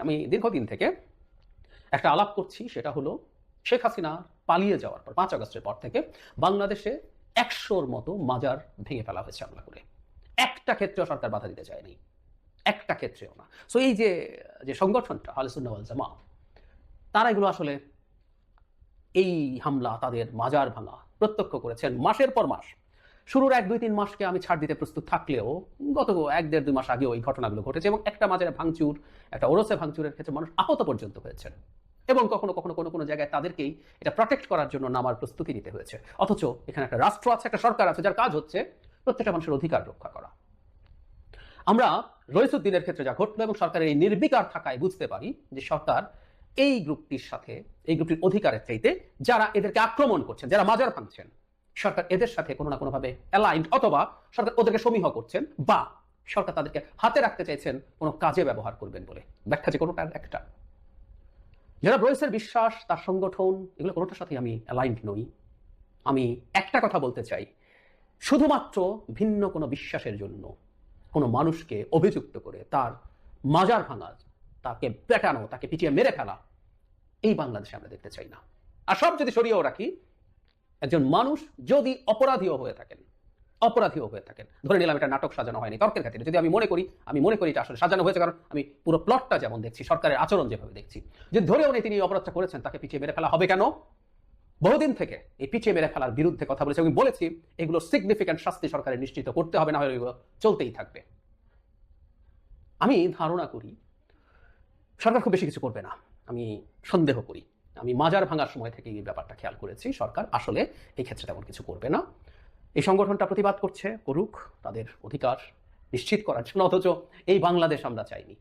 আমি দীর্ঘদিন থেকে একটা আলাপ করছি, সেটা হলো শেখ হাসিনা পালিয়ে যাওয়ার পর, পাঁচ আগস্টের পর থেকে বাংলাদেশে একশোর মতো মাজার ভেঙে ফেলা হয়েছে হামলা করে। একটা ক্ষেত্রেও সরকার বাধা দিতে চায়নি। একটা ক্ষেত্রেও না। সো এই যে যে সংগঠনটা আলিসুন্নাওয়াল জামা তারা এগুলো আসলে এই হামলা, তাদের মাজার ভাঙা প্রত্যক্ষ করেছেন মাসের পর মাস। শুরুর এক, দুই, তিন মাসকে আমি ছাড় দিতে প্রস্তুত থাকলেও গত এক, দেড়, দুই মাস আগে ওই ঘটনাগুলো ঘটেছে এবং একটা মাজারে ভাঙচুর, একটা ওরসে ভাঙচুরের ক্ষেত্রে মানুষ আহত পর্যন্ত হয়েছে এবং কখনো কখনো কোনো কোনো জায়গায় তাদেরকেই এটা প্রটেক্ট করার জন্য নামার প্রস্তুতি নিতে হয়েছে। অথচ এখানে একটা রাষ্ট্র আছে, একটা সরকার আছে, যার কাজ হচ্ছে প্রত্যেকটা মানুষের অধিকার রক্ষা করা। আমরা রইসুদ্দিনের ক্ষেত্রে যা ঘটলো এবং সরকারের এই নির্বিকার থাকায় বুঝতে পারি যে সরকার এই গ্রুপটির সাথে, এই গ্রুপটির অধিকারের চাইতে যারা এদেরকে আক্রমণ করছেন, যারা মাজার ভাঙছেন সরকার এদের সাথে কোনো না কোনোভাবে অ্যালাইন্ড অথবা সরকার ওদেরকে সমীহ করছেন বা সরকার তাদেরকে হাতে রাখতে চাইছেন, কোনো কাজে ব্যবহার করবেন বলে। ব্যাখ্যা যে কোনোটা একটা। যারা রয়েসের বিশ্বাস, তার সংগঠন, এগুলো কোনোটার সাথে আমি অ্যালাইন্ড নই। আমি একটা কথা বলতে চাই। শুধুমাত্র ভিন্ন কোনো বিশ্বাসের জন্য কোনো মানুষকে অভিযুক্ত করে তার মাজার ভাঙা তাকে পেটানো, তাকে পিটিয়ে মেরে ফেলা, এই বাংলাদেশে আমরা দেখতে চাই না। আর সব যদি সরিয়েও রাখি একজন মানুষ যদি অপরাধীও হয়ে থাকেন, অপরাধীও হয়ে থাকেন, ধরে নিলাম এটা নাটক সাজানো হয়নি তর্কের ক্ষেত্রে। যদি আমি মনে করি, আমি মনে করি এটা আসলে সাজানো হয়েছে কারণ আমি পুরো প্লটটা যেমন দেখছি, সরকারের আচরণ যেভাবে দেখছি যদি ধরেও নেই তিনি অপরাধটা করেছেন, তাকে পিছিয়ে মেরে ফেলা হবে কেন? বহুদিন থেকে এই পিছিয়ে মেরে ফেলার বিরুদ্ধে কথা বলেছি। আমি বলেছি, এগুলো সিগনিফিক্যান্ট শাস্তি সরকারের নিশ্চিত করতে হবে, না হলে এগুলো চলতেই থাকবে। আমি ধারণা করি, সরকার খুব বেশি কিছু করবে না। আমি সন্দেহ করি। আমি মাজার ভাঙার সময় থেকে এই ব্যাপারটা খেয়াল করেছি, সরকার আসলে এই ক্ষেত্রে তেমন কিছু করবে না। এই সংগঠনটা প্রতিবাদ করছে, করুক, তাদের অধিকার নিশ্চিত করার জন্য, অথচ এই বাংলাদেশ আমরা চাইনি।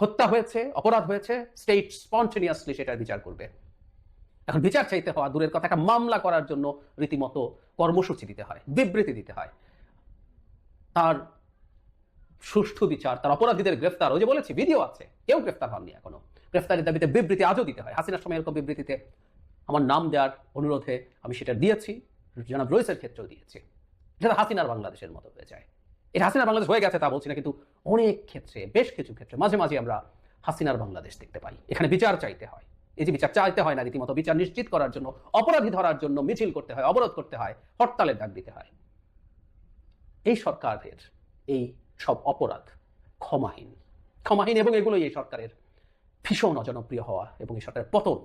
হত্যা হয়েছে, অপরাধ হয়েছে স্টেট স্পন্টেনিয়াসলি সেটার বিচার করবে। এখন বিচার চাইতে হওয়া দূরের কথা, একটা মামলা করার জন্য রীতিমতো কর্মসূচি দিতে হয়, বিবৃতি দিতে হয়। তার সুষ্ঠু বিচার, তার অপরাধীদের গ্রেফতার, ওই যে বলেছি ভিডিও আছে, কেউ গ্রেফতার হননি এখনও। গ্রেফতারের দাবিতে বিবৃতি আজও দিতে হয়। হাসিনার সময় এরকম বিবৃতিতে আমার নাম দেওয়ার অনুরোধে আমি সেটা দিয়েছি, জনাব রইসের ক্ষেত্রেও দিয়েছি। যেটা হাসিনার বাংলাদেশের মতো হয়ে যায়। এটা হাসিনার বাংলাদেশ হয়ে গেছে তা বলছি না, কিন্তু অনেক ক্ষেত্রে, বেশ কিছু ক্ষেত্রে, মাঝে মাঝে আমরা হাসিনার বাংলাদেশ দেখতে পাই। এখানে বিচার চাইতে হয়। এই যে বিচার চাইতে হয় না, রীতিমতো বিচার নিশ্চিত করার জন্য, অপরাধী ধরার জন্য মিছিল করতে হয়, অবরোধ করতে হয় হরতালের ডাক দিতে হয়। এই সরকারের এই সব অপরাধ ক্ষমাহীন। ক্ষমাহীন এবং এগুলোই এই সরকারের ভীষণ অজনপ্রিয় হওয়া এবং এই সরকারের পতন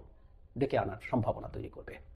ডেকে আনার সম্ভাবনা তৈরি করবে।